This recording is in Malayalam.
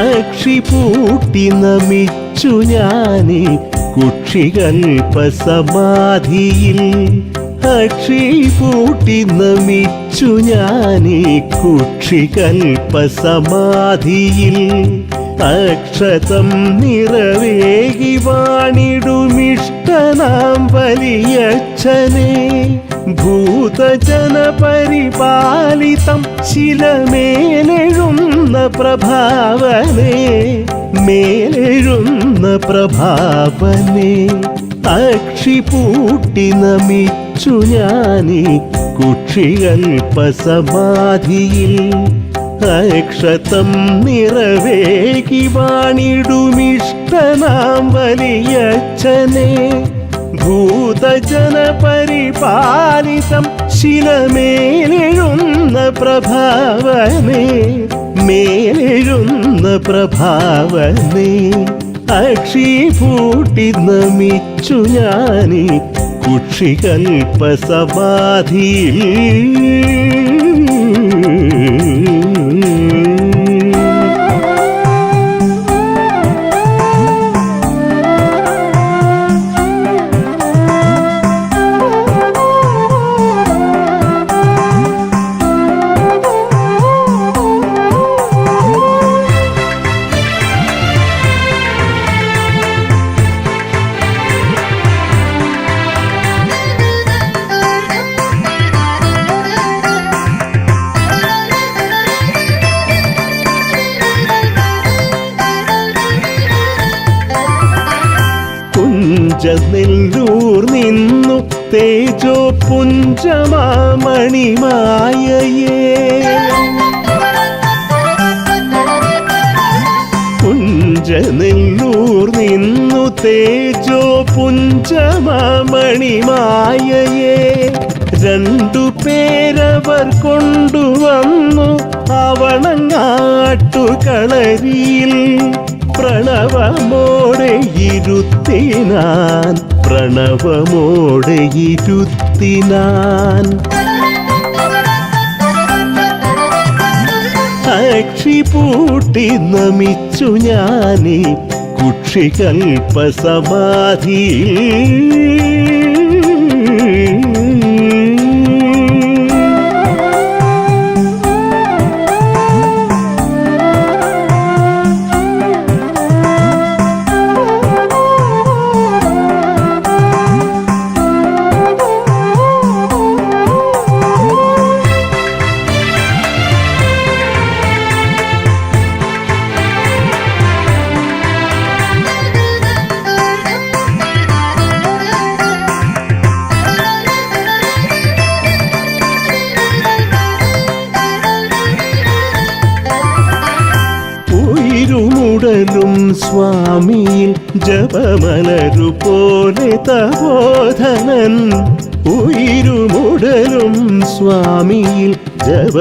അക്ഷി പൂട്ടി നമിച്ചു ഞാനീ കുക്ഷികൽപസമാധിയിൽ അക്ഷി പൂട്ടി നമിച്ചു ഞാനീ കുക്ഷികൽപസമാധിയിൽ അക്ഷതം നിറവേകി വാണിടുമിഷ്ടനാം വലിയച്ഛനെ. ഭൂതജന പരിപാലിതം ശിലമേലെഴുന്ന പ്രഭാവനെ മേലെഴുന്ന പ്രഭാവനേ അക്ഷി പൂട്ടി നമിച്ചു ഞാനീ കുക്ഷികൽപസമാധിയിൽ. അക്ഷതം നിറവേകി വാണിടുമിഷ്ടനാം വലിയച്ഛനെ ഭൂതജന പരിപാലിതം ശിലമേലെഴുന്ന പ്രഭാവനേ മേലെഴുന്ന പ്രഭാവനെ അക്ഷി പൂട്ടി നമിച്ചു ഞാനീ കുക്ഷികൽപസമാധിയിൽ. പുഞ്ചനെല്ലൂർ നിന്നു തേജോ പുഞ്ചമാമണിമായയേ പുഞ്ചനെല്ലൂർ നിന്നു തേജോ പുഞ്ചമാമണിമായയേ രണ്ടു പേരവർ കൊണ്ടുവന്നു അവണങ്ങാട്ടുകളരിയിൽ. പ്രണവമോടെ ഇരുത്തിനാൻ പ്രണവമോടെ ഇരുത്തിനാൻ. അക്ഷി പൂട്ടി നമിച്ചു ഞാനീ കുക്ഷികൽപസമാധിയിൽ. ഉയിരുമുടലും സ്വാമിയിൽ ജപമലരു പോലെ തബോധനൻ ഉയരുമുടലും സ്വാമിയിൽ ജപ